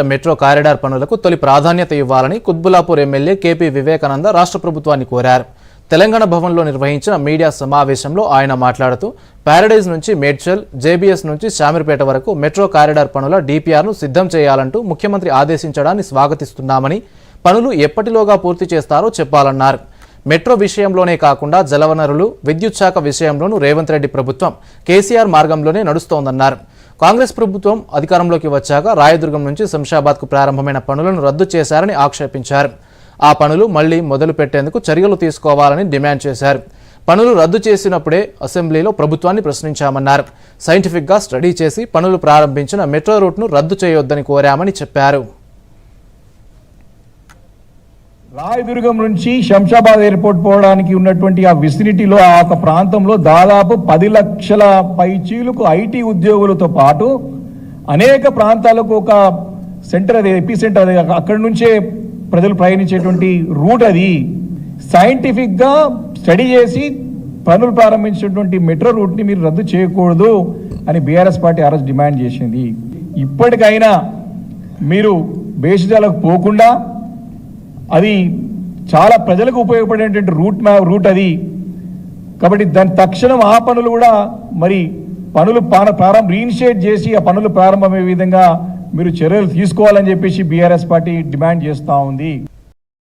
Metro corridor పనులకు తొలి ప్రాధాన్యత ఇవ్వాలని కుత్బులాపూర్ ఎమ్మెల్యే కేపీ వివేకానంద రాష్ట్ర ప్రభుత్వాన్ని కోరారు. తెలంగాణ భవన్లో నిర్వహించిన మీడియా సమావేశంలో ఆయన మాట్లాడుతూ ప్యారడైజ్ నుంచి మేడ్చల్ జేబీఎస్ నుంచి శామీర్పేట వరకు మెట్రో కారిడార్ పనుల డీపీఆర్ను సిద్ధం చేయాలంటూ ముఖ్యమంత్రి ఆదేశించడాన్ని స్వాగతిస్తున్నామని పనులు ఎప్పటిలోగా పూర్తి చేస్తారో చెప్పాలన్నారు. మెట్రో విషయంలోనే కాకుండా జలవనరులు విద్యుత్ శాఖ విషయంలోనూ రేవంత్ రెడ్డి ప్రభుత్వం కేసీఆర్ మార్గంలోనే నడుస్తోందన్నారు. కాంగ్రెస్ ప్రభుత్వం అధికారంలోకి వచ్చాక రాయదుర్గం నుంచి శంషాబాద్కు ప్రారంభమైన పనులను రద్దు చేశారని ఆక్షేపించారు. ఆ పనులు మళ్ళీ మొదలు పెట్టేందుకు చర్యలు తీసుకోవాలని డిమాండ్ చేశారు. పనులు రద్దు చేసినప్పుడే అసెంబ్లీలో ప్రభుత్వాన్ని ప్రశ్నించామన్నారు. సైంటిఫిక్గా స్టడీ చేసి పనులు ప్రారంభించిన మెట్రో రూట్ను రద్దు చేయొద్దని కోరామని చెప్పారు. రాయదుర్గం నుంచి శంషాబాద్ ఎయిర్పోర్ట్ పోవడానికి ఉన్నటువంటి ఆ విసినిటీలో ఆ ఒక ప్రాంతంలో దాదాపు పది లక్షల పైచీలకు ఐటీ ఉద్యోగులతో పాటు అనేక ప్రాంతాలకు ఒక సెంటర్ అది ఎపి సెంటర్ అది అక్కడి నుంచే ప్రజలు ప్రయాణించేటువంటి రూట్ అది. సైంటిఫిక్గా స్టడీ చేసి పనులు ప్రారంభించినటువంటి మెట్రో రూట్ని మీరు రద్దు చేయకూడదు అని బీఆర్ఎస్ పార్టీ ఆర్ఎస్ డిమాండ్ చేసింది. ఇప్పటికైనా మీరు బేసిజాలకు పోకుండా అది చాలా ప్రజలకు ఉపయోగపడేటువంటి రూట్ మ్యా రూట్ అది. కాబట్టి దాని తక్షణం ఆ పనులు కూడా మరి పనులు ప్రారంభ రీఇనిషియేట్ చేసి ఆ పనులు ప్రారంభమయ్యే విధంగా మీరు చర్యలు తీసుకోవాలని చెప్పేసి బీఆర్ఎస్ పార్టీ డిమాండ్ చేస్తూ ఉంది.